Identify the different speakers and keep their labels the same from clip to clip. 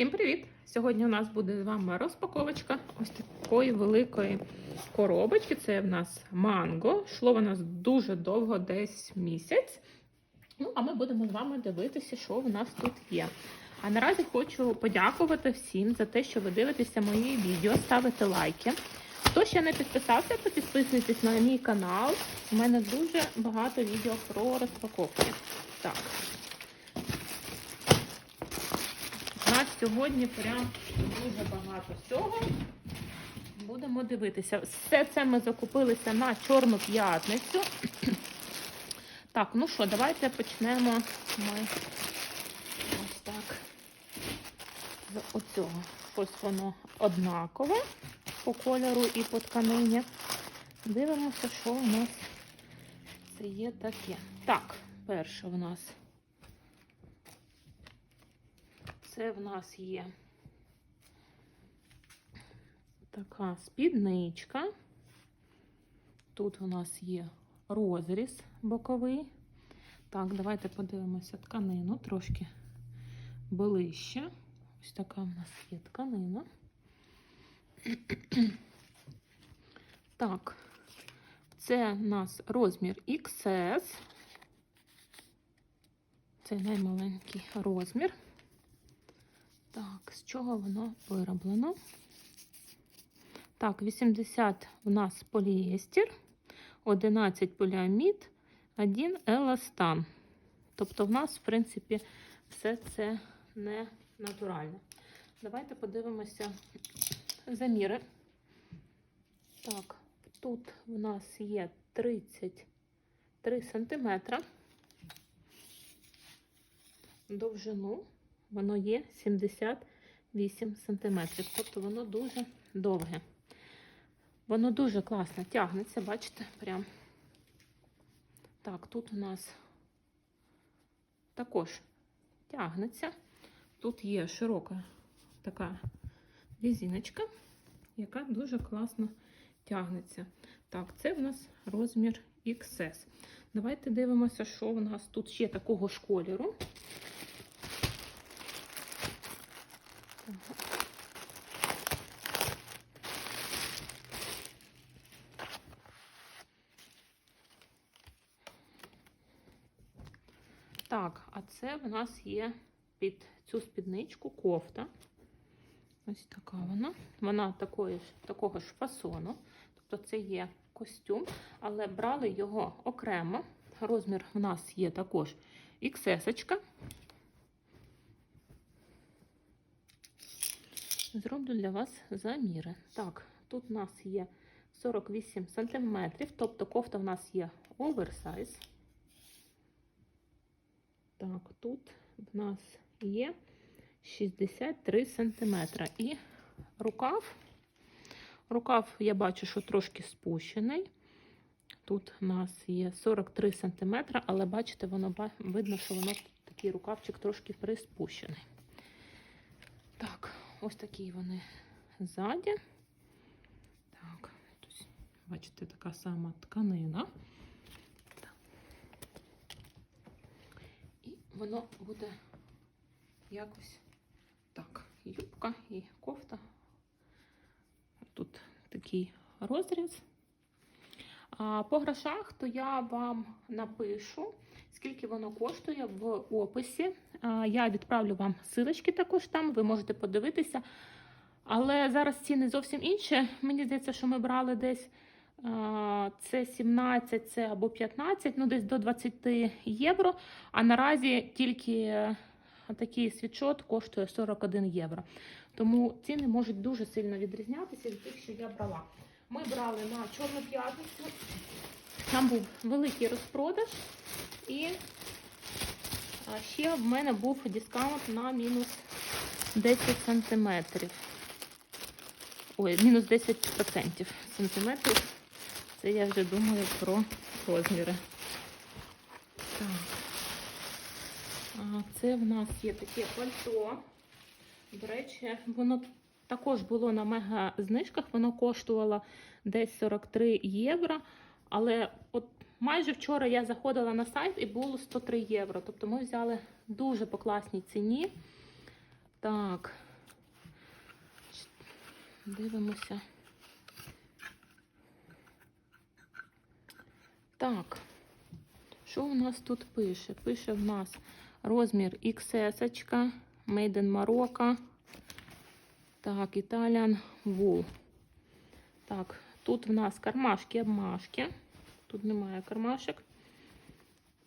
Speaker 1: Всім привіт! Сьогодні у нас буде з вами розпаковочка ось такої великої коробочки. Це в нас манго. У нас дуже довго, десь місяць. Ну, а ми будемо з вами дивитися, що в нас тут є. А наразі хочу подякувати всім за те, що ви дивитеся мої відео, ставите лайки. Хто ще не підписався, то підписуйтесь на мій канал. У мене дуже багато відео про розпаковки. Так. У нас сьогодні прям дуже багато всього. Будемо дивитися. Все це ми закупилися на Чорну п'ятницю. Так, ну що, давайте почнемо ми ось так. З оцього. Ось воно однакове по кольору і по тканині. Дивимося, що у нас це є таке. Так, перше в нас. Це в нас є така спідничка. Тут у нас є розріз боковий. Так, давайте подивимося тканину трошки ближче. Ось така в нас є тканина. Так, це у нас розмір XS. Це наймаленький розмір. З чого воно вироблено? Так, 80 в нас поліестер, 11 поліамід, 1 еластан. Тобто, в нас, в принципі, все це не натуральне. Давайте подивимося заміри. Так, тут в нас є 33 сантиметра. Довжину воно є 78 сантиметрів. Тобто воно дуже довге. Воно дуже класно тягнеться, бачите, прям. Так, тут у нас також тягнеться. Тут є широка така резиночка, яка дуже класно тягнеться. Так, це в нас розмір XS. Давайте дивимося, що у нас тут ще такого ж кольору. Так, а це в нас є під цю спідничку кофта. Ось така вона. Вона такої, такого ж фасону. Тобто це є костюм, але брали його окремо. Розмір в нас є також XS. Зроблю для вас заміри. Так, тут у нас є 48 см, тобто кофта в нас є оверсайз. Так, тут в нас є 63 см. І рукав. Рукав, я бачу, що трошки спущений. Тут у нас є 43 см, але бачите, воно видно, що воно такий рукавчик трошки приспущений. Ось такі вони ззаді. Так, тут, бачите, така сама тканина. Так. І воно буде якось так. Юбка і кофта. Тут такий розріз. По грошах, то я вам напишу, скільки воно коштує в описі. Я відправлю вам силочки також там, ви можете подивитися. Але зараз ціни зовсім інші. Мені здається, що ми брали десь це 17, це або 15, ну десь до 20 євро. А наразі тільки такий світшот коштує 41 євро. Тому ціни можуть дуже сильно відрізнятися від тих, що я брала. Ми брали на Чорну п'ятницю. Там був великий розпродаж. І ще в мене був дискаунт на мінус 10 сантиметрів. Ой, мінус 10% сантиметрів. Це я вже думаю про розміри. Так. Це в нас є таке пальто. До речі, воно також було на мега знижках, воно коштувало десь 43 євро. Але от майже вчора я заходила на сайт і було 103 євро. Тобто ми взяли дуже по класній ціні. Так, дивимося. Так, що у нас тут пише? Пише в нас розмір XS, Made in Morocco. Так, Italian Wool. Так, тут в нас кармашки-обмашки. Тут немає кармашек.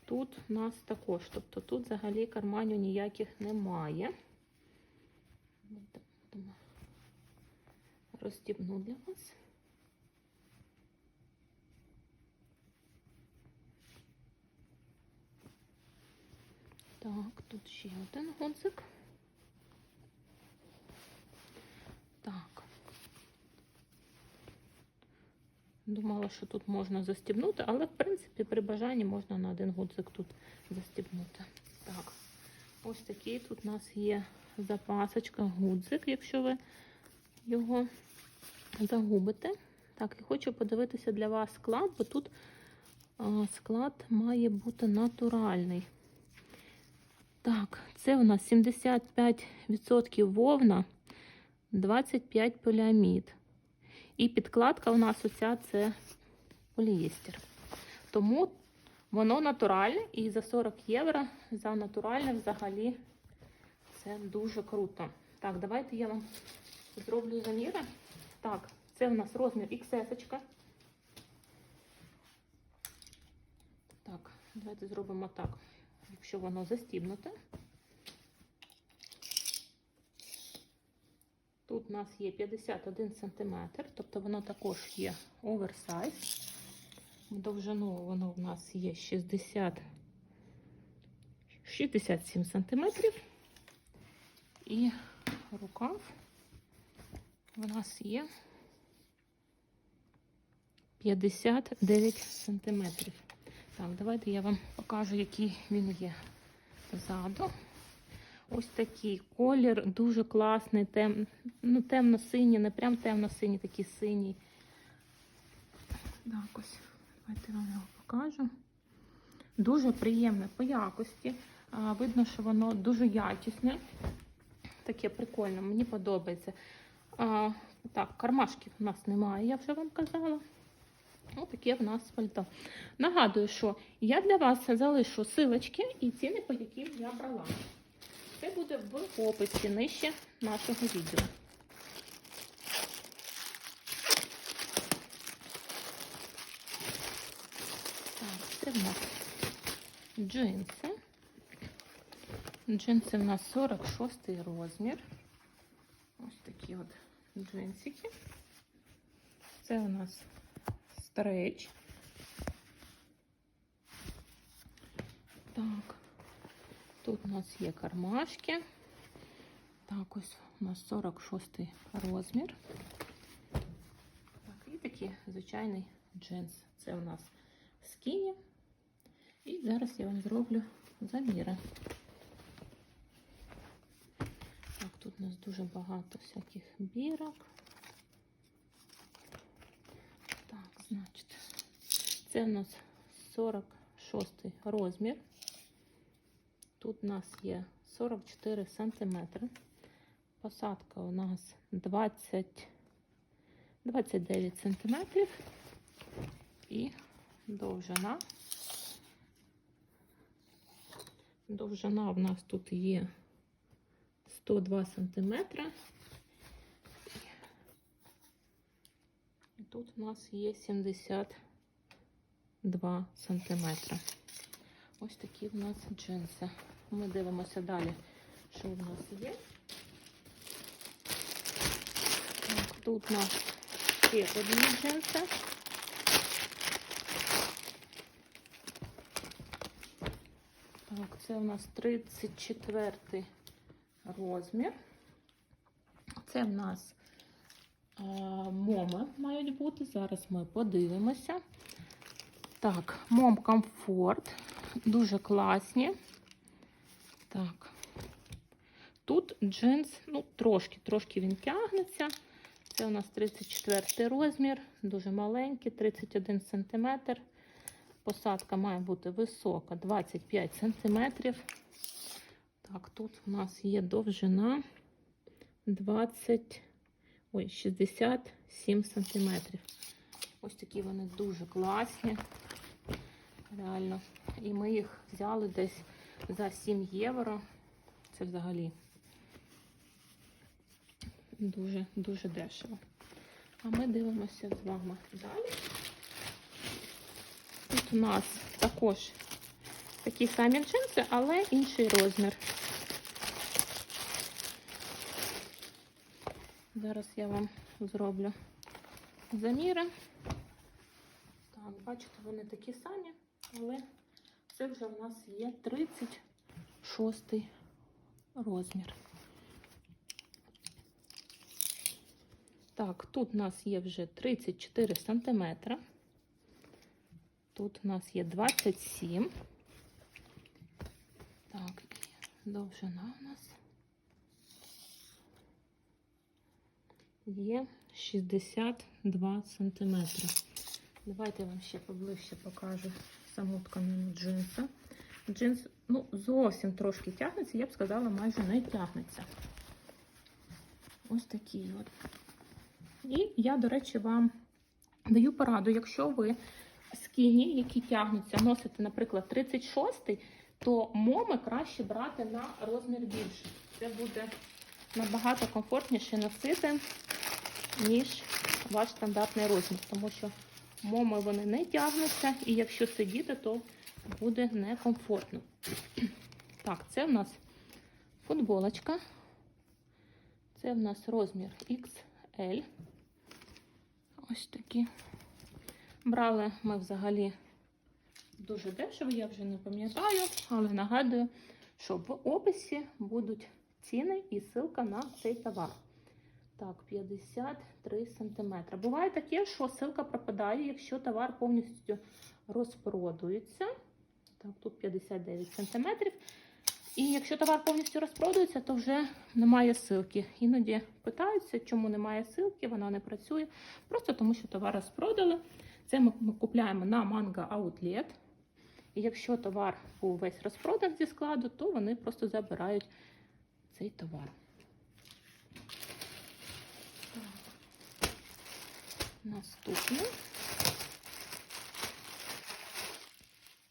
Speaker 1: Тут в нас також. Тобто тут взагалі карманів ніяких немає. Розстібну для вас. Так, тут ще один гудзик. Так. Думала, що тут можна застібнути, але в принципі при бажанні можна на один гудзик тут застібнути. Так, ось такий тут у нас є запасочка, гудзик, якщо ви його загубите. Так, і хочу подивитися для вас склад, бо тут склад має бути натуральний. Так, це у нас 75% вовна, 25 поліамід. І підкладка у нас оця це полієстер. Тому воно натуральне і за 40 євро за натуральне взагалі це дуже круто. Так, давайте я вам зроблю заміри. Так, це у нас розмір XS. Так, давайте зробимо так, якщо воно застібнуте. У нас є 51 см, тобто воно також є оверсайз. Довжину воно в нас є 60, 67 см. І рукав у нас є 59 см. Так, давайте я вам покажу, який він є ззаду. Ось такий колір, дуже класний, тем, ну, темно-синій, не прям темно-синій, такий синій. Так, ось, давайте вам його покажу. Дуже приємне по якості. А, видно, що воно дуже якісне. Таке прикольне, мені подобається. А, так, кармашків у нас немає, я вже вам казала. Ось таке в нас пальто. Нагадую, що я для вас залишу силочки і ціни, по яким я брала. Це буде в описі нижче нашого відео. Так, це в нас джинси. Джинси в нас 46 розмір. Ось такі от джинсики. Це у нас стрейч. Так. Тут у нас є кармашки. Так, ось у нас 46 розмір. Так, і такий звичайний джинс. Це у нас скіні. І зараз я вам зроблю заміри. Так, тут у нас дуже багато всяких бірок. Так, значить, це у нас 46 розмір. Тут у нас є 44 сантиметри. Посадка у нас 20, 29 сантиметрів. І довжина. Довжина в нас тут є 102 сантиметри. І тут у нас є 72 сантиметри. Ось такі в нас джинси. Ми дивимося далі, що в нас є. Так, тут у нас ще одні джинси. Так, це у нас 34 розмір. Це в нас а, моми мають бути. Зараз ми подивимося. Так, мом комфорт. Дуже класні. Так. Тут джинс, ну, трошки, трошки він тягнеться. Це у нас 34 розмір, дуже маленький, 31 см. Посадка має бути висока, 25 см. Так, тут у нас є довжина 20, ой, 67 сантиметрів. Ось такі вони дуже класні. Реально. І ми їх взяли десь за 7 євро. Це взагалі дуже дуже дешево. А ми дивимося з вами далі. Тут у нас також такі самі джинси, але інший розмір. Зараз я вам зроблю заміри. Так, бачите, вони такі самі, але це вже в нас є 36 розмір. Так, тут у нас є вже 34 сантиметра. Тут у нас є 27. Так, і довжина у нас є 62 сантиметри. Давайте я вам ще поближче покажу саму тканину джинса. Джинс, ну, зовсім трошки тягнеться, я б сказала, майже не тягнеться. Ось такий от. І я, до речі, вам даю пораду, якщо ви скіні, які тягнуться, носите, наприклад, 36 то моми краще брати на розмір більше. Це буде набагато комфортніше носити, ніж ваш стандартний розмір, тому що моми вони не тягнуться, і якщо сидіти, то буде некомфортно. Так, це в нас футболочка. Це в нас розмір XL. Ось такі. Брали ми взагалі дуже дешево, я вже не пам'ятаю, але нагадую, що в описі будуть ціни і ссылка на цей товар. Так, 53 см. Буває таке, що ссылка пропадає, якщо товар повністю розпродується. Так, тут 59 см. І якщо товар повністю розпродується, то вже немає ссылки. Іноді питаються, чому немає ссылки, вона не працює. Просто тому, що товар розпродали. Це ми, ми купляємо на Mango Outlet. І якщо товар був весь розпродан зі складу, то вони просто забирають цей товар. Наступне.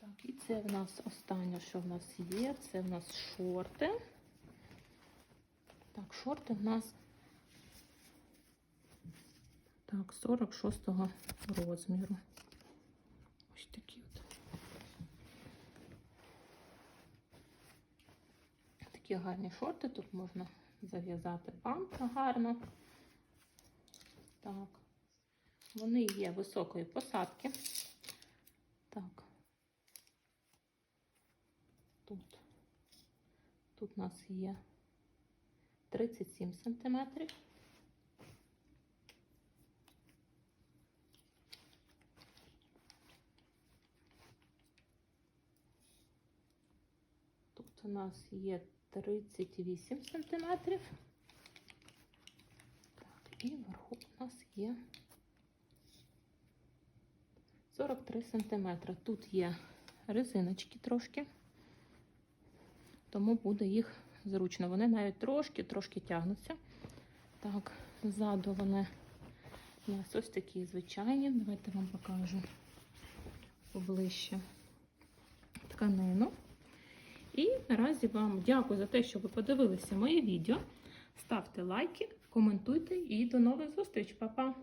Speaker 1: Так, і це в нас останнє, що в нас є. Це в нас шорти. Так, шорти в нас так, 46-го розміру. Ось такі от. Такі гарні шорти. Тут можна зав'язати пант гарно. Так. Вони є високої посадки. Так. Тут. Тут у нас є 37 сантиметрів. Тут у нас є 38 сантиметрів. Так, і вверху у нас є 43 сантиметри. Тут є резиночки трошки, тому буде їх зручно. Вони навіть трошки-трошки тягнуться. Так, ззаду вони у нас ось такі звичайні. Давайте вам покажу поближче тканину. І наразі вам дякую за те, що ви подивилися моє відео. Ставте лайки, коментуйте і до нових зустріч, Па-па!